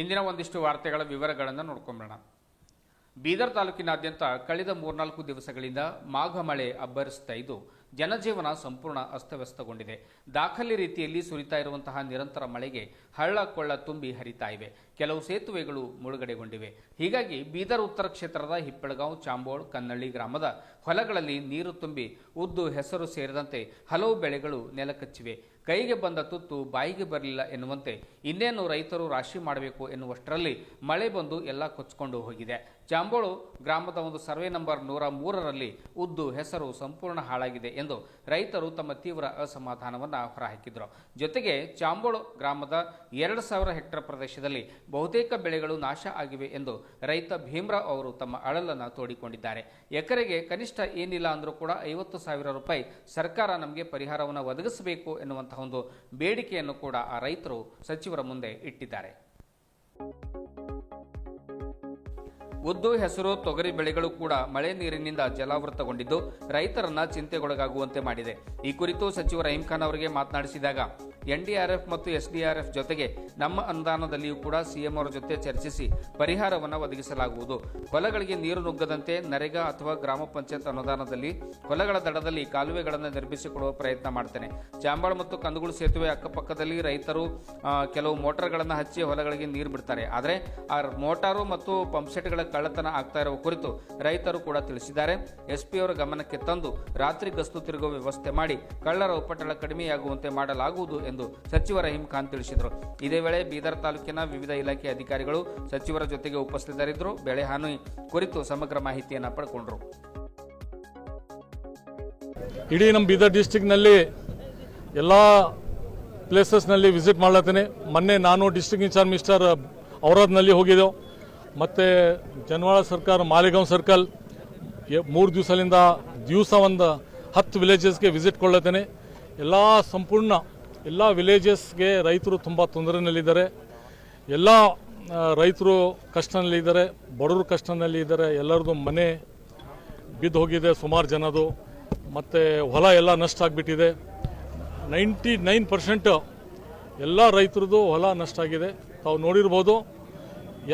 ಇಂದಿನ ಒಂದಿಷ್ಟು ವಾರ್ತೆಗಳ ವಿವರಗಳನ್ನು ನೋಡ್ಕೊಂಬೋಣ ಬೀದರ್ ತಾಲೂಕಿನಾದ್ಯಂತ ಕಳೆದ ಮೂರ್ನಾಲ್ಕು ದಿವಸಗಳಿಂದ ಮಾಘ ಮಳೆ ಅಬ್ಬರಿಸ್ತಾ ಇದ್ದು, ಜನಜೀವನ ಸಂಪೂರ್ಣ ಅಸ್ತವ್ಯಸ್ತಗೊಂಡಿದೆ. ದಾಖಲೆ ರೀತಿಯಲ್ಲಿ ಸುರಿತಾ ಇರುವಂತಹ ನಿರಂತರ ಮಳೆಗೆ ಹಳ್ಳ ಕೊಳ್ಳ ತುಂಬಿ ಹರಿತಾ ಇವೆ. ಕೆಲವು ಸೇತುವೆಗಳು ಮುಳುಗಡೆಗೊಂಡಿವೆ. ಹೀಗಾಗಿ ಬೀದರ್ ಉತ್ತರ ಕ್ಷೇತ್ರದ ಹಿಪ್ಪಳಗಾಂವ್, ಚಾಂಬೋಳ್, ಕನ್ನಳ್ಳಿ ಗ್ರಾಮದ ಹೊಲಗಳಲ್ಲಿ ನೀರು ತುಂಬಿ ಉದ್ದು ಹೆಸರು ಸೇರಿದಂತೆ ಹಲವು ಬೆಳೆಗಳು ನೆಲಕಚ್ಚಿವೆ. ಕೈಗೆ ಬಂದ ತುತ್ತು ಬಾಯಿಗೆ ಬರಲಿಲ್ಲ ಎನ್ನುವಂತೆ ಇನ್ನೇನು ರೈತರು ರಾಶಿ ಮಾಡಬೇಕು ಎನ್ನುವಷ್ಟರಲ್ಲಿ ಮಳೆ ಬಂದು ಎಲ್ಲ ಕೊಚ್ಕೊಂಡು ಹೋಗಿದೆ. ಚಾಂಬೋಳು ಗ್ರಾಮದ ಒಂದು ಸರ್ವೆ ನಂಬರ್ ನೂರ ಮೂರರಲ್ಲಿ ಉದ್ದು ಹೆಸರು ಸಂಪೂರ್ಣ ಹಾಳಾಗಿದೆ ಎಂದು ರೈತರು ತಮ್ಮ ತೀವ್ರ ಅಸಮಾಧಾನವನ್ನು ಹೊರಹಾಕಿದರು. ಜೊತೆಗೆ ಚಾಂಬೋಳು ಗ್ರಾಮದ ಎರಡು ಸಾವಿರ ಹೆಕ್ಟರ್ ಪ್ರದೇಶದಲ್ಲಿ ಬಹುತೇಕ ಬೆಳೆಗಳು ನಾಶ ಆಗಿವೆ ಎಂದು ರೈತ ಭೀಮ್ರಾವ್ ಅವರು ತಮ್ಮ ಅಳಲನ್ನು ತೋಡಿಕೊಂಡಿದ್ದಾರೆ. ಎಕರೆಗೆ ಕನಿಷ್ಠ ಏನಿಲ್ಲ ಅಂದರೂ ಕೂಡ ಐವತ್ತು ಸಾವಿರ ರೂಪಾಯಿ ಸರ್ಕಾರ ನಮಗೆ ಪರಿಹಾರವನ್ನು ಒದಗಿಸಬೇಕು ಎನ್ನುವಂತಹ ಒಂದು ಬೇಡಿಕೆಯನ್ನು ಕೂಡ ಆ ರೈತರು ಸಚಿವರ ಮುಂದೆ ಇಟ್ಟಿದ್ದಾರೆ. ಉದ್ದು ಹೆಸರು ತೊಗರಿ ಬೆಳೆಗಳು ಕೂಡ ಮಳೆ ನೀರಿನಿಂದ ಜಲಾವೃತಗೊಂಡಿದ್ದು ರೈತರನ್ನ ಚಿಂತೆಗೊಳಗಾಗುವಂತೆ ಮಾಡಿದೆ. ಈ ಕುರಿತು ಸಚಿವ ರಹೀಂ ಖಾನ್ ಅವರಿಗೆ ಮಾತನಾಡಿಸಿದಾಗ ಎನ್ಡಿಆರ್ಎಫ್ ಮತ್ತು ಎಸ್ಡಿಆರ್ಎಫ್ ಜೊತೆಗೆ ನಮ್ಮ ಅನುದಾನದಲ್ಲಿಯೂ ಕೂಡ ಸಿಎಂ ಅವರ ಜೊತೆ ಚರ್ಚಿಸಿ ಪರಿಹಾರವನ್ನು ಒದಗಿಸಲಾಗುವುದು. ಹೊಲಗಳಿಗೆ ನೀರು ನುಗ್ಗದಂತೆ ನರೇಗಾ ಅಥವಾ ಗ್ರಾಮ ಪಂಚಾಯತ್ ಅನುದಾನದಲ್ಲಿ ಹೊಲಗಳ ದಡದಲ್ಲಿ ಕಾಲುವೆಗಳನ್ನು ನಿರ್ಮಿಸಿಕೊಡುವ ಪ್ರಯತ್ನ ಮಾಡ್ತೇನೆ. ಚಾಂಬಾಳ ಮತ್ತು ಕಂದಗುಳು ಸೇತುವೆ ಅಕ್ಕಪಕ್ಕದಲ್ಲಿ ರೈತರು ಕೆಲವು ಮೋಟಾರ್ಗಳನ್ನು ಹಚ್ಚಿ ಹೊಲಗಳಿಗೆ ನೀರು ಬಿಡ್ತಾರೆ. ಆದರೆ ಆ ಮೋಟಾರು ಮತ್ತು ಪಂಪ್ಸೆಟ್ಗಳ ಕಳ್ಳತನ ಆಗ್ತಾ ಇರುವ ಕುರಿತು ರೈತರು ಕೂಡ ತಿಳಿಸಿದ್ದಾರೆ. ಎಸ್ಪಿ ಅವರ ಗಮನಕ್ಕೆ ತಂದು ರಾತ್ರಿ ಗಸ್ತು ತಿರುಗುವ ವ್ಯವಸ್ಥೆ ಮಾಡಿ ಕಳ್ಳರ ಉಪಟಳ ಕಡಿಮೆಯಾಗುವಂತೆ ಮಾಡಲಾಗುವುದು ಎಂದು ಸಚಿವ ರಹೀಂ ಖಾನ್ ತಿಳಿಸಿದರು. ಇದೇ ವೇಳೆ ಬೀದರ್ ತಾಲೂಕಿನ ವಿವಿಧ ಇಲಾಖೆ ಅಧಿಕಾರಿಗಳು ಸಚಿವರ ಜೊತೆಗೆ ಉಪಸ್ಥಿತರಿದ್ದರು. ಬೆಳೆ ಹಾನಿ ಕುರಿತು ಸಮಗ್ರ ಮಾಹಿತಿಯನ್ನು ಪಡ್ಕೊಂಡರು. ಇಡೀ ನಮ್ಮ ಬೀದರ್ ಡಿಸ್ಟಿಕ್ನಲ್ಲಿ ಎಲ್ಲ ಪ್ಲೇಸಸ್ನಲ್ಲಿ ವಿಸಿಟ್ ಮಾಡ್ಲತ್ತೀನಿ. ಮೊನ್ನೆ ನಾನು ಡಿಸ್ಟ್ರಿಕ್ಟ್ ಇನ್ಚಾರ್ಜ್ ಮಿಸ್ಟರ್ ಔರಾದ್ನಲ್ಲಿ ಹೋಗಿದ್ದೆವು. ಮತ್ತು ಜನವಾಳ ಸರ್ಕಾರ, ಮಾಲೇಗಾಂವ್ ಸರ್ಕಲ್ ಮೂರು ದಿವಸದಿಂದ ದಿವಸ ಒಂದು ಹತ್ತು ವಿಲೇಜಸ್ಗೆ ವಿಸಿಟ್ ಕೊಡ್ಲತ್ತೇನೆ. ಎಲ್ಲ ಸಂಪೂರ್ಣ ಎಲ್ಲ ವಿಲೇಜಸ್ಗೆ ರೈತರು ತುಂಬ ತೊಂದರೆನಲ್ಲಿದ್ದಾರೆ. ಎಲ್ಲ ರೈತರು ಕಷ್ಟನಲ್ಲಿದ್ದಾರೆ, ಬಡವರು ಕಷ್ಟನಲ್ಲಿ ಇದ್ದಾರೆ ಎಲ್ಲರದು ಮನೆ ಬಿದ್ದು ಹೋಗಿದೆ ಸುಮಾರು ಜನದು. ಮತ್ತು ಹೊಲ ಎಲ್ಲ ನಷ್ಟ ಆಗಿಬಿಟ್ಟಿದೆ. ನೈಂಟಿ ನೈನ್ ಪರ್ಸೆಂಟು ಎಲ್ಲ ರೈತರದ್ದು ಹೊಲ ನಷ್ಟ ಆಗಿದೆ. ತಾವು ನೋಡಿರ್ಬೋದು.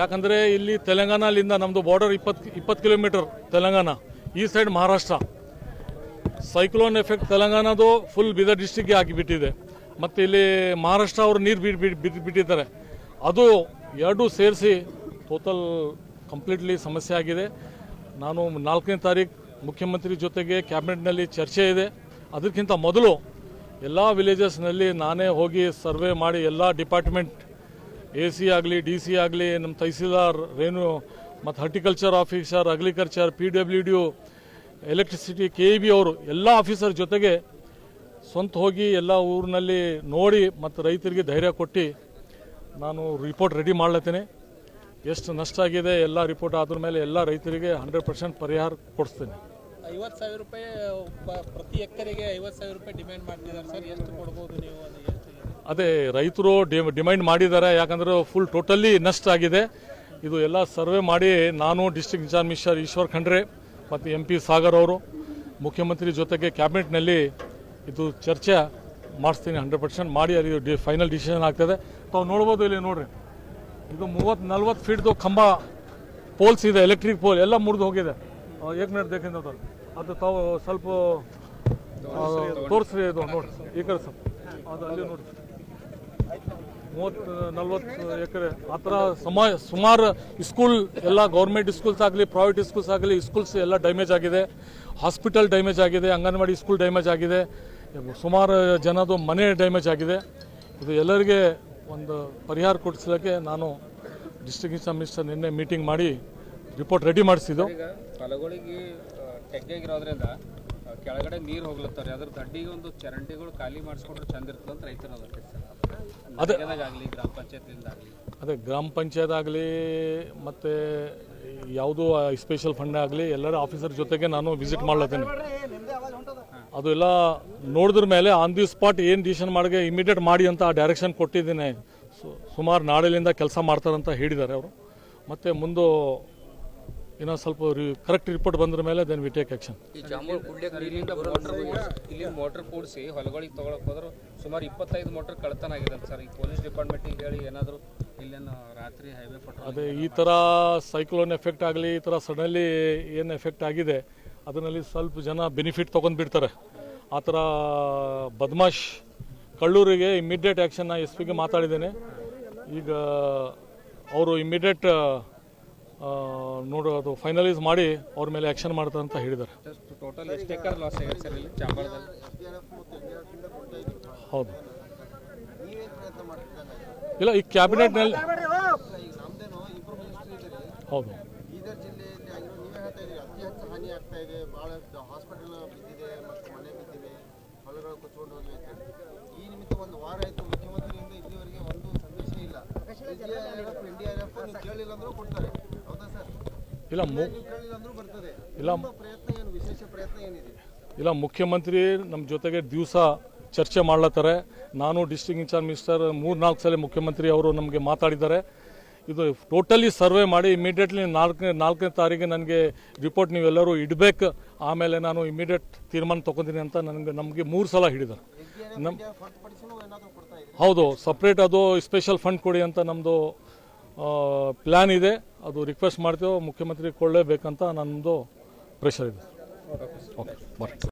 ಯಾಕಂದರೆ ಇಲ್ಲಿ ತೆಲಂಗಾಣಲಿಂದ ನಮ್ಮದು ಬಾರ್ಡರ್ ಇಪ್ಪತ್ತು ಇಪ್ಪತ್ತು ಕಿಲೋಮೀಟರ್ ತೆಲಂಗಾಣ, ಈ ಸೈಡ್ ಮಹಾರಾಷ್ಟ್ರ. ಸೈಕ್ಲೋನ್ ಎಫೆಕ್ಟ್ ತೆಲಂಗಾಣದು ಫುಲ್ ಬೀದರ್ ಡಿಸ್ಟಿಕ್ಗೆ ಆಗಿಬಿಟ್ಟಿದೆ ಮತ್ತು ಇಲ್ಲಿ ಮಹಾರಾಷ್ಟ್ರ ಅವರು ನೀರು ಬಿಟ್ಟು ಬಿಟ್ಟು ಬಿಟ್ಟಿದ್ದಾರೆ. ಅದು ಎರಡೂ ಸೇರಿಸಿ ಟೋಟಲ್ ಕಂಪ್ಲೀಟ್ಲಿ ಸಮಸ್ಯೆ ಆಗಿದೆ. ನಾನು ನಾಲ್ಕನೇ ತಾರೀಕು ಮುಖ್ಯಮಂತ್ರಿ ಜೊತೆಗೆ ಕ್ಯಾಬಿನೆಟ್ನಲ್ಲಿ ಚರ್ಚೆ ಇದೆ. ಅದಕ್ಕಿಂತ ಮೊದಲು ಎಲ್ಲ ವಿಲೇಜಸ್ನಲ್ಲಿ ನಾನೇ ಹೋಗಿ ಸರ್ವೆ ಮಾಡಿ ಎಲ್ಲ ಡಿಪಾರ್ಟ್ಮೆಂಟ್ ಎ ಸಿ ಆಗಲಿ ಡಿ ಸಿ ಆಗಲಿ ನಮ್ಮ ತಹಸೀಲ್ದಾರ್ ರೇಣು ಮತ್ತು horticulture officer agriculture P W D electricity K E B ಅವರು ಎಲ್ಲ ಆಫೀಸರ್ ಜೊತೆಗೆ ಸ್ವಂತ ಹೋಗಿ ಎಲ್ಲ ಊರಿನಲ್ಲಿ ನೋಡಿ ಮತ್ತು ರೈತರಿಗೆ ಧೈರ್ಯ ಕೊಟ್ಟು ನಾನು ರಿಪೋರ್ಟ್ ರೆಡಿ ಮಾಡ್ಲತ್ತೇನೆ. ಎಷ್ಟು ನಷ್ಟ ಆಗಿದೆ ಎಲ್ಲ ರಿಪೋರ್ಟ್ ಆದ್ರ ಮೇಲೆ ಎಲ್ಲ ರೈತರಿಗೆ ಹಂಡ್ರೆಡ್ ಪರ್ಸೆಂಟ್ ಪರಿಹಾರ ಕೊಡಿಸ್ತೇನೆ. ಐವತ್ತು ಸಾವಿರ ರೂಪಾಯಿ ಪ್ರತಿ ಎಕರೆಗೆ ಐವತ್ತು ಸಾವಿರ ರೂಪಾಯಿ ಡಿಮ್ಯಾಂಡ್ ಮಾಡ್ತಿದ್ದಾರೆ ಸರ್. ಎಷ್ಟು ಕೊಡ್ಬೋದು ನೀವು ಅದೇ ರೈತರು ಡಿಮ್ಯಾಂಡ್ ಮಾಡಿದ್ದಾರೆ ಯಾಕಂದ್ರೆ ಫುಲ್ ಟೋಟಲಿ ನಷ್ಟ ಆಗಿದೆ. ಇದು ಎಲ್ಲ ಸರ್ವೆ ಮಾಡಿ ನಾನು district in charge minister Eshwar Khandre ಮತ್ತು ಎಂ ಪಿ ಸಾಗರ್ ಅವರು ಮುಖ್ಯಮಂತ್ರಿ ಜೊತೆಗೆ ಕ್ಯಾಬಿನೆಟ್ನಲ್ಲಿ ಇದು ಚರ್ಚೆ ಮಾಡಿಸ್ತೀನಿ ಹಂಡ್ರೆಡ್ ಪರ್ಸೆಂಟ್ ಮಾಡಿ ಅಲ್ಲಿ ಡಿ ಫೈನಲ್ ಡಿಸಿಷನ್ ಆಗ್ತದೆ. ತಾವು ನೋಡ್ಬೋದು ಇಲ್ಲಿ ನೋಡ್ರಿ. ಇದು ಮೂವತ್ತು ನಲ್ವತ್ತು ಫೀಟ್ದು ಕಂಬ ಪೋಲ್ಸ್ ಇದೆ ಎಲೆಕ್ಟ್ರಿಕ್ ಪೋಲ್ ಎಲ್ಲ ಮುರಿದು ಹೋಗಿದೆ. ಏಕ್ ಮಿನಿಟ್ ದೇಖಿಂದ ಅದು ತಾವು ಸ್ವಲ್ಪ ತೋರಿಸ್ರಿ ಇದು ನೋಡಿ ಈ ಕಡೆ ಸ್ವಲ್ಪ. ಅದು ಅಲ್ಲಿ ನೋಡಿ ಮೂವತ್ತು ನಲ್ವತ್ತು ಎಕರೆ. ಆ ಥರ ಸಮ ಸುಮಾರು ಸ್ಕೂಲ್ ಎಲ್ಲ ಗೌರ್ಮೆಂಟ್ ಸ್ಕೂಲ್ಸ್ ಆಗಲಿ ಪ್ರೈವೇಟ್ ಸ್ಕೂಲ್ಸ್ ಆಗಲಿ ಸ್ಕೂಲ್ಸ್ ಎಲ್ಲ ಡ್ಯಾಮೇಜ್ ಆಗಿದೆ. ಹಾಸ್ಪಿಟಲ್ ಡ್ಯಾಮೇಜ್ ಆಗಿದೆ, ಅಂಗನವಾಡಿ ಸ್ಕೂಲ್ ಡ್ಯಾಮೇಜ್ ಆಗಿದೆ. ಸುಮಾರು ಜನದು ಮನೆ ಡ್ಯಾಮೇಜ್ ಆಗಿದೆ. ಇದು ಎಲ್ಲರಿಗೆ ಒಂದು ಪರಿಹಾರ ಕೊಡಿಸಲಿಕ್ಕೆ ನಾನು ಡಿಸ್ಟ್ರಿಕ್ಟ್ ಇನ್ಸ್ಟಾ ಮಿನಿಸ್ಟರ್ ನಿನ್ನೆ ಮೀಟಿಂಗ್ ಮಾಡಿ ರಿಪೋರ್ಟ್ ರೆಡಿ ಮಾಡಿಸಿದ್ದು. ಹೊಲಗಳಿಗೆ ತೆಗ್ಗಾಗಿರೋದ್ರಿಂದ ಕೆಳಗಡೆ ನೀರು ಹೋಗ್ಲತ್ತಾರೆ ಅದ್ರ ದಡ್ಡಿಗೆ ಒಂದು ಚರಂಡಿಗಳು ಖಾಲಿ ಮಾಡಿಸ್ಕೊಂಡ್ರೆ ಚಂದ ಇರ್ತದೆ ಅಂತ ರೈತರು ಅದಕ್ಕೆ ಅದೇ ಆಗಲಿ ಗ್ರಾಮ ಪಂಚಾಯತ್ಲಿಂದ ಆಗಲಿ ಅದೇ ಗ್ರಾಮ ಪಂಚಾಯತ್ ಆಗಲಿ ಮತ್ತು ಯಾವುದೋ ಸ್ಪೆಷಲ್ ಫಂಡ್ ಆಗಲಿ ಎಲ್ಲರ ಆಫೀಸರ್ ಜೊತೆಗೆ ನಾನು ವಿಸಿಟ್ ಮಾಡ್ಲತ್ತೇನೆ. ಅದು ಎಲ್ಲ ನೋಡಿದ್ರ ಮೇಲೆ ಆನ್ ದಿ ಸ್ಪಾಟ್ ಏನು ಡಿಸಿಷನ್ ಮಾಡಿಗೆ ಇಮಿಡಿಯೇಟ್ ಮಾಡಿ ಅಂತ ಡೈರೆಕ್ಷನ್ ಕೊಟ್ಟಿದ್ದೀನಿ. ಸುಮಾರು ನಾಳೆಲಿಂದ ಕೆಲಸ ಮಾಡ್ತಾರಂತ ಹೇಳಿದ್ದಾರೆ ಅವರು. ಮತ್ತೆ ಮುಂದೆ ಇನ್ನೊಂದು ಸ್ವಲ್ಪ ಕರೆಕ್ಟ್ ರಿಪೋರ್ಟ್ ಬಂದ್ರ ಮೇಲೆ ದೆನ್ ವಿ ಟೇಕ್ ಆ್ಯಕ್ಷನ್ ಇಲ್ಲಿಂದ ಮೋಟರ್ ಇಲ್ಲಿ ಮೋಟರ್ ಕೂಡಿಸಿ ಹೊಲಗಳಿಗೆ ತಗೊಳಕ್ ಹೋದ್ರೆ ಸುಮಾರು ಇಪ್ಪತ್ತೈದು ಮೋಟರ್ ಕಳ್ತನ ಆಗಿದೆ ಸರ್. ಈ ಪೊಲೀಸ್ ಡಿಪಾರ್ಟ್ಮೆಂಟಿಗೆ ಹೇಳಿ ಏನಾದರೂ ಇಲ್ಲೇನು ರಾತ್ರಿ ಹೈವೇ ಪಟ್ರೋಲ್ ಅದೇ ಈ ಥರ ಸೈಕ್ಲೋನ್ ಎಫೆಕ್ಟ್ ಆಗಲಿ ಈ ಥರ ಸಡನ್ಲಿ ಏನು ಎಫೆಕ್ಟ್ ಆಗಿದೆ? ಅದರಲ್ಲಿ ಸ್ವಲ್ಪ ಜನ ಬೆನಿಫಿಟ್ ತೊಗೊಂಡು ಬಿಡ್ತಾರೆ. ಆ ಥರ ಬದ್ಮಾಶ್ ಕಳ್ಳೂರಿಗೆ ಇಮ್ಮಿಡಿಯೇಟ್ ಆ್ಯಕ್ಷನ್ ನಾ ಎಸ್ ಪಿಗೆ ಮಾತಾಡಿದ್ದೇನೆ. ಈಗ ಅವರು ಇಮ್ಮಿಡಿಯೇಟ್ ನೋಡು ಅದು ಫೈನಲೈಸ್ ಮಾಡಿ ಅವ್ರ ಮೇಲೆ ಆ್ಯಕ್ಷನ್ ಮಾಡ್ತಾರೆ ಅಂತ ಹೇಳಿದ್ದಾರೆ. ಹೌದು. ಇಲ್ಲ ಈ ಕ್ಯಾಬಿನೆಟ್ನಲ್ಲಿ ಹೌದು. ಹೇಳ್ತಾ ಅತಿ ಹೆಚ್ಚು ಹಾನಿ ಆಗ್ತಾ ಇದೆ ಭಾಳ ಹಾಸ್ಪಿಟಲ್ ಬಿದ್ದಿದೆ ಮತ್ತು ಮನೆ ಬಿದ್ದಿವೆ ಹೊಲಗಳು ಕೊಚ್ಕೊಂಡು ಹೋಗಿವೆ ಅಂತ ಈ ನಿಮಿತ್ತ ಒಂದು ವಾರ ಆಯಿತು ಮುಖ್ಯಮಂತ್ರಿಯಿಂದ ಇಲ್ಲಿವರೆಗೆ ಒಂದು ಸಂದೇಶ ಇಲ್ಲ. ಎನ್ ಡಿ ಆರ್ ಎಫ್ ನೀವು ಕೇಳಿಲ್ಲ ಅಂದ್ರೂ ಕೊಡ್ತಾರೆ. ಹೌದಾ ಸರ್? ಇಲ್ಲ ನೀವು ಕೇಳಿಲ್ಲ ಅಂದ್ರೂ ಬರ್ತದೆ. ಇಲ್ಲ ಪ್ರಯತ್ನ ಏನು ವಿಶೇಷ ಪ್ರಯತ್ನ ಏನಿದೆ? ಇಲ್ಲ ಮುಖ್ಯಮಂತ್ರಿ ನಮ್ಮ ಜೊತೆಗೆ ದಿವಸ ಚರ್ಚೆ ಮಾಡ್ಲತ್ತಾರೆ. ನಾನು ಡಿಸ್ಟ್ರಿಕ್ಟ್ ಇನ್ಚಾರ್ಜ್ ಮಿನಿಸ್ಟರ್ ಮೂರು ನಾಲ್ಕು ಸಲ ಮುಖ್ಯಮಂತ್ರಿ ಅವರು ನಮಗೆ ಮಾತಾಡಿದ್ದಾರೆ. ಇದು ಟೋಟಲಿ ಸರ್ವೆ ಮಾಡಿ ಇಮಿಡಿಯೇಟ್ಲಿ ನಾಲ್ಕನೇ ನಾಲ್ಕನೇ ತಾರೀಕಿಗೆ ನನಗೆ ರಿಪೋರ್ಟ್ ನೀವೆಲ್ಲರೂ ಇಡಬೇಕು. ಆಮೇಲೆ ನಾನು ಇಮಿಡಿಯೇಟ್ ತೀರ್ಮಾನ ತೊಗೊತೀನಿ ಅಂತ ನನಗೆ ನಮಗೆ ಮೂರು ಸಲ ಹಿಡಿದರು ನಮ್ಮ ಹೌದು ಸಪ್ರೇಟ್ ಅದು ಸ್ಪೆಷಲ್ ಫಂಡ್ ಕೊಡಿ ಅಂತ ನಮ್ಮದು ಪ್ಲ್ಯಾನ್ ಇದೆ. ಅದು ರಿಕ್ವೆಸ್ಟ್ ಮಾಡ್ತೇವೆ ಮುಖ್ಯಮಂತ್ರಿ ಕೊಡಲೇಬೇಕಂತ ನಮ್ಮದು ಪ್ರೆಷರ್ ಇದೆ. ಓಕೆ. ಬರ್ರಿ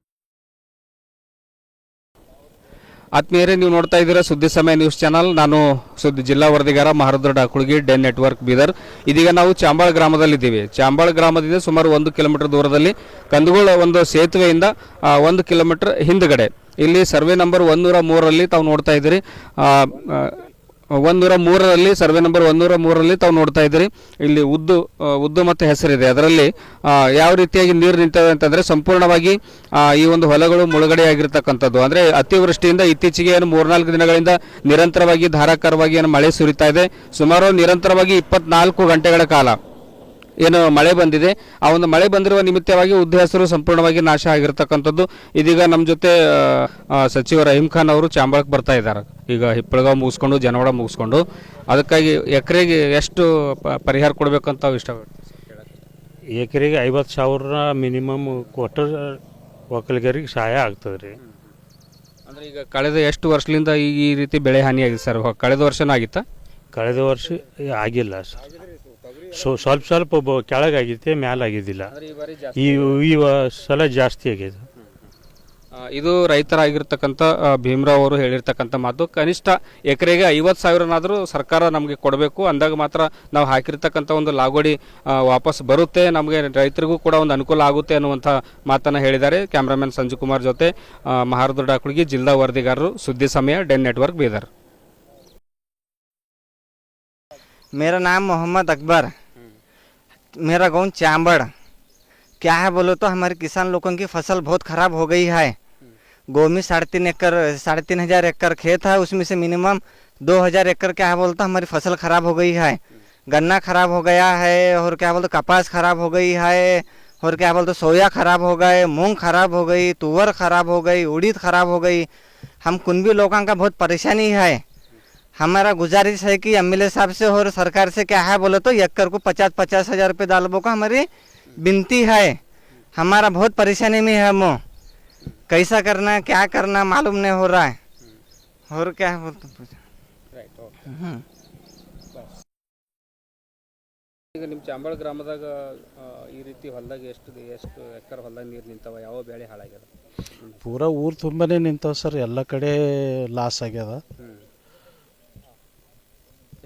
ಆತ್ಮೀಯರೇ, ನೀವು ನೋಡ್ತಾ ಇದ್ದೀರಾ ಸುದ್ದಿ ಸಮಯ ನ್ಯೂಸ್ ಚಾನಲ್. ನಾನು ಸುದ್ದಿ ಜಿಲ್ಲಾ ವರದಿಗಾರ ಮಹಾರುದ್ರ ಡಾಕುಳಗಿ, ಡೆನ್ ನೆಟ್ವರ್ಕ್ ಬೀದರ್. ಇದೀಗ ನಾವು ಚಾಂಬಾಳ ಗ್ರಾಮದಲ್ಲಿದ್ದೀವಿ. ಚಾಂಬಾಳ ಗ್ರಾಮದಿಂದ ಸುಮಾರು ಒಂದು ಕಿಲೋಮೀಟರ್ ದೂರದಲ್ಲಿ ಕಂದಗೋಳ ಒಂದು ಸೇತುವೆಯಿಂದ ಒಂದು ಕಿಲೋಮೀಟರ್ ಹಿಂದ್ಗಡೆ. ಇಲ್ಲಿ ಸರ್ವೆ ನಂಬರ್ ಒಂದೂರ ಮೂರರಲ್ಲಿ ತಾವು ನೋಡ್ತಾ ಇದ್ದೀರಿ. ಒಂದೂರ ಮೂರರಲ್ಲಿ, ಸರ್ವೆ ನಂಬರ್ ಒಂದೂರ ಮೂರರಲ್ಲಿ ತಾವು ನೋಡ್ತಾ ಇದ್ದೀರಿ. ಇಲ್ಲಿ ಉದ್ದು ಉದ್ದು ಮತ್ತು ಹೆಸರಿದೆ. ಅದರಲ್ಲಿ ಯಾವ ರೀತಿಯಾಗಿ ನೀರು ನಿಂತಿದೆ ಅಂತಂದರೆ ಸಂಪೂರ್ಣವಾಗಿ ಈ ಒಂದು ಹೊಲಗಳು ಮುಳುಗಡೆಯಾಗಿರ್ತಕ್ಕಂಥದ್ದು. ಅಂದ್ರೆ ಅತಿವೃಷ್ಟಿಯಿಂದ ಇತ್ತೀಚೆಗೆ ಏನು ಮೂರ್ನಾಲ್ಕು ದಿನಗಳಿಂದ ನಿರಂತರವಾಗಿ, ಧಾರಾಕಾರವಾಗಿ ಏನು ಮಳೆ ಸುರಿತಾ ಇದೆ. ಸುಮಾರು ನಿರಂತರವಾಗಿ ಇಪ್ಪತ್ನಾಲ್ಕು ಗಂಟೆಗಳ ಕಾಲ. ಏನು ಮಳೆ ಬಂದಿದೆ ಆ ಒಂದು ಮಳೆ ಬಂದಿರುವ ನಿಮಿತ್ತವಾಗಿ ಉದ್ದ ಹೆಸರು ಸಂಪೂರ್ಣವಾಗಿ ನಾಶ ಆಗಿರತಕ್ಕಂಥದ್ದು. ಇದೀಗ ನಮ್ಮ ಜೊತೆ ಸಚಿವ ರಹೀಂ ಖಾನ್ ಅವರು ಚಾಂಬಳಕ್ಕೆ ಬರ್ತಾ ಇದ್ದಾರೆ. ಈಗ ಹಿಪ್ಪಳಗಾವ್ ಮುಗಿಸ್ಕೊಂಡು ಜನವಾಡ ಮುಗಿಸ್ಕೊಂಡು ಅದಕ್ಕಾಗಿ ಎಕರೆಗೆ ಎಷ್ಟು ಪರಿಹಾರ ಕೊಡಬೇಕಂತ ತಾವು ಇಷ್ಟಪಡ್ತೀವಿ ಎಕರೆಗೆ ಐವತ್ತು ಸಾವಿರ ಮಿನಿಮಮ್ ಕೊಟ್ಟರೆ ಒಕ್ಕಲಿಗರಿಗೆ ಸಹಾಯ ಆಗ್ತದೆ ರೀ ಅಂದರೆ ಈಗ ಕಳೆದ ಎಷ್ಟು ವರ್ಷದಿಂದ ಈ ಈ ರೀತಿ ಬೆಳೆ ಹಾನಿ ಆಗಿದೆ ಸರ್ ಕಳೆದ ವರ್ಷನೂ ಆಗಿತ್ತಾ? ಕಳೆದ ವರ್ಷ ಆಗಿಲ್ಲ ಸರ್. ಸೊ ಸ್ವಲ್ಪ ಸ್ವಲ್ಪ ಬ- ಕೆಳಗಾಗೈತೆ ಮ್ಯಾಲ ಆಗಿದ್ದಿಲ್ಲ ಈ ಈ ವ- ಸಲ ಜಾಸ್ತಿ ಆಗಿದೆ ಆ, ಇದು ರೈತರಾಗಿರ್ತಕ್ಕಂಥ ಆ, ಭೀಮರಾವ್ ಅವರು ಹೇಳಿರ್ತಕ್ಕಂಥ ಮಾತು ಕನಿಷ್ಠ ಎಕರೆಗೆ ಐವತ್ತು ಸಾವಿರನಾದರೂ ಸರ್ಕಾರ ನಮಗೆ ಕೊಡಬೇಕು ಅಂದಾಗ ಮಾತ್ರ ನಾವು ಹಾಕಿರ್ತಕ್ಕಂಥ ಒಂದು ಲಾಗೋಡಿ ಆ, ವಾಪಸ್ ಬರುತ್ತೆ ನಮಗೆ ರೈತರಿಗೂ ಕೂಡ ಒಂದು ಅನುಕೂಲ ಆಗುತ್ತೆ ಅನ್ನುವಂಥ ಮಾತನ್ನು ಹೇಳಿದ್ದಾರೆ ಕ್ಯಾಮ್ರಾಮನ್ ಸಂಜು ಕುಮಾರ್ ಜೊತೆ ಆ, ಮಹಾರುದ್ರ ಡಾಕುಳಿಗೆ ಜಿಲ್ಲಾ ವರದಿಗಾರರು ಸುದ್ದಿ ಸಮಯ ಡೆನ್ ನೆಟ್ವರ್ಕ್ ಬೀದರ್ मेरा नाम मोहम्मद अकबर मेरा गाँव चाम्बड़ क्या है बोलो तो हमारे किसान लोगों की फ़सल बहुत खराब हो गई है। गो में साढ़े तीन एकड़, साढ़े तीन हज़ार एकड़ खेत है, उसमें से मिनिमम दो हज़ार एकड़ क्या है बोलते हमारी फ़सल खराब हो गई है। गन्ना खराब हो गया है और क्या बोलते कपास खराब हो गई है और क्या बोलते सोया खराब हो गए, मूंग खराब हो गई, तुअर खराब हो गई, उड़ीद खराब हो गई। हम कुंभी लोगों का बहुत परेशानी है। हमारा गुजारिश है कि एम साहब से और सरकार से क्या है बोले तो एकड़ को पचास पचास हजार रुपये डालबो का हमारी विनती है हमारा बहुत परेशानी में है हम कैसा करना है क्या करना मालूम नहीं हो रहा है और क्या है बोलते हम्म। ಈಗ ನಿಮ್ಮ ಚಾಂಬಳ ಗ್ರಾಮದಾಗ ಈ ರೀತಿ ಹೊಲದಾಗ ಎಷ್ಟು ಎಷ್ಟು ಎಕರೆ ಹೊಲದಾಗ ನೀರು ನಿಂತಾವ ಯಾವ ಬೆಳೆ ಹಾಳಾಗ್ಯದ ಪೂರಾ ಊರು ತುಂಬನೇ ನಿಂತಾವ ಸರ್ ಎಲ್ಲ ಕಡೆ ಲಾಸ್ ಆಗ್ಯದ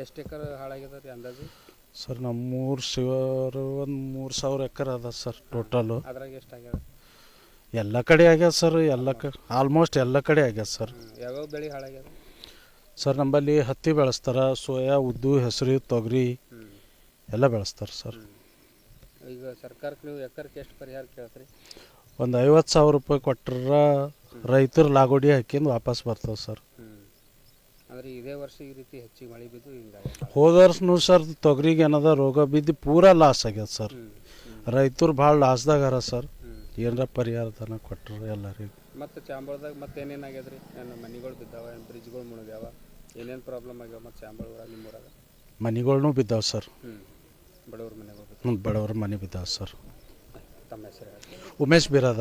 ಎಷ್ಟು ಎಕರೆ ಹಾಳಾಗ್ಯದ ರೀ ಅಂದಾಜು? ಸರ್ ನಮ್ಮ ಮೂರು ಸಾವಿರ ಒಂದು ಮೂರು ಸಾವಿರ ಎಕರೆ ಅದ ಸರ್ ಟೋಟಲು ಅದ್ರಾಗ ಎಷ್ಟಾಗ್ಯದ ಎಲ್ಲ ಕಡೆ ಆಗ್ಯದ ಸರ್ ಎಲ್ಲ ಕ ಆಲ್ಮೋಸ್ಟ್ ಎಲ್ಲ ಕಡೆ ಆಗ್ಯದ ಸರ್. ಯಾವ್ಯಾವ ಬೆಳೆ ಹಾಳಾಗ್ಯದ? ಸರ್ ನಮ್ಮಲ್ಲಿ ಹತ್ತಿ ಬೆಳೆಸ್ತಾರ ಸೋಯಾ ಉದ್ದು ಹೆಸರು ತೊಗರಿ ಎಲ್ಲ ಬೆಳೆಸ್ತಾರೆ ಸರ್. ಈಗ ಸರ್ಕಾರಕ್ಕೆ ನೀವು ಎಕರೆಗೆ ಎಷ್ಟು ಪರಿಹಾರ ಕೇಳ್ತೀರಿ? ಒಂದು ಐವತ್ತು ಸಾವಿರ ರೂಪಾಯಿ ಕೊಟ್ರ ರೈತರು ಲಾಗೋಡಿ ಹಾಕಿಂದು ವಾಪಸ್ ಬರ್ತಾವೆ ಸರ್. ಅಂದ್ರೆ ಇದೇ ವರ್ಷ ಈ ರೀತಿ ಹೆಚ್ಚಿಗೆ ಮಳೆ ಬಿದ್ದು ಹಿಂಗಾಗಿ ಹೋದ ವರ್ಷನೂ ಸರ್ ತೊಗರಿಗೆ ಏನದ ರೋಗ ಬಿದ್ದು ಪೂರಾ ಲಾಸ್ ಆಗ್ಯದ ಸರ್. ರೈತರು ಭಾಳ ಲಾಸ್ದಾಗ ಅರ ಸರ್. ಏನರ ಪರಿಹಾರ ತನ ಕೊಟ್ಟರು ಎಲ್ಲರಿಗೂ. ಮತ್ತೆ ಚಾಂಬಳದಾಗ ಮತ್ತೆ ಏನೇನು ಆಗ್ಯದ್ರಿ? ಏನು ಮನೆಗಳು ಬಿದ್ದಾವ ಏನು ಬ್ರಿಡ್ಜ್ಗಳು ಮುಳುಗ್ಯಾವ ಏನೇನು ಪ್ರಾಬ್ಲಮ್ ಆಗ್ಯಾವ ಮತ್ತೆ ಚಾಂಬಳ ಊರಾಗ ನಿಮ್ಮೂರಾಗ ಮನೆಗಳ್ನೂ ಬಿದ್ದಾವೆ ಸರ್. ಹ್ಞೂ ಬಡವ್ರ ಮನೆಗಳು ಬಿದ್ದಾವ. ಬಡವ್ರ ಮನೆ ಬಿದ್ದಾವೆ ಸರ್. ತಮ್ಮ ಹೆಸರು ಹೇಳಿ ಉಮೇಶ್ ಬಿರಾದ